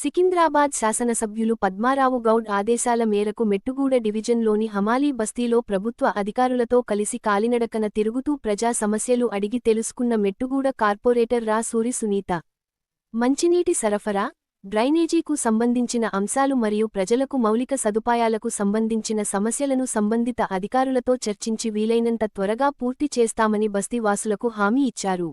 సికింద్రాబాద్ శాసనసభ్యులు పద్మారావు గౌడ్ ఆదేశాల మేరకు మెట్టుగూడ డివిజన్లోని హమాలీ బస్తీలో ప్రభుత్వ అధికారులతో కలిసి కాలినడకన తిరుగుతూ ప్రజా సమస్యలు అడిగి తెలుసుకున్న మెట్టుగూడ కార్పొరేటర్ రా సూరి సునీత. మంచినీటి సరఫరా డ్రైనేజీకు సంబంధించిన అంశాలు మరియు ప్రజలకు మౌలిక సదుపాయాలకు సంబంధించిన సమస్యలను సంబంధిత అధికారులతో చర్చించి వీలైనంత త్వరగా పూర్తి చేస్తామని బస్తీవాసులకు హామీ ఇచ్చారు.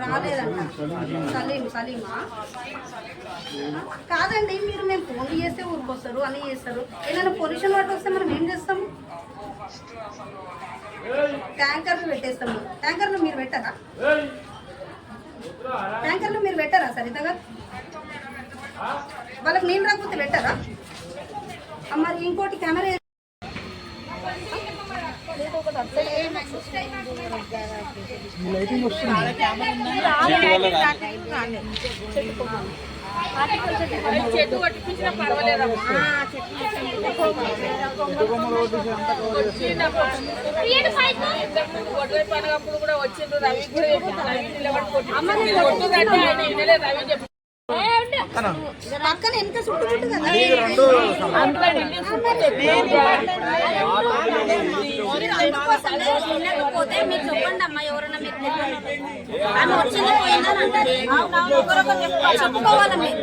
రాలేదంట సలీం సలీమా? కాదండి మీరు మేము ఫోన్ చేస్తే ఊరికొస్తారు అని చేస్తారు. ఏదైనా పొల్యూషన్ వాటర్ వస్తే మనం ఏం చేస్తాం? ట్యాంకర్లు పెట్టేస్తాము ట్యాంకర్లు మీరు పెట్టారా? ట్యాంకర్లు మీరు పెట్టారా సరితగా? వాళ్ళకి నీళ్ళు రాకపోతే పెట్టారా? మరి ఇంకోటి కెమెరా చెట్టు కొట్టించిన పర్వాలేదమ్మా గొడ్డలి పండుగప్పుడు కూడా వచ్చిండ్రు రవి ఆయన వినలే, రవి చెప్పి పక్కన వెనక పోతే మీరు చెప్పండి అమ్మా ఎవరన్నా మీకు తెలియదు. ఆమె వచ్చింది పోయిందని అంటారు. ఒకరొకరు చెప్పు- చెప్పుకోవాలి మీరు.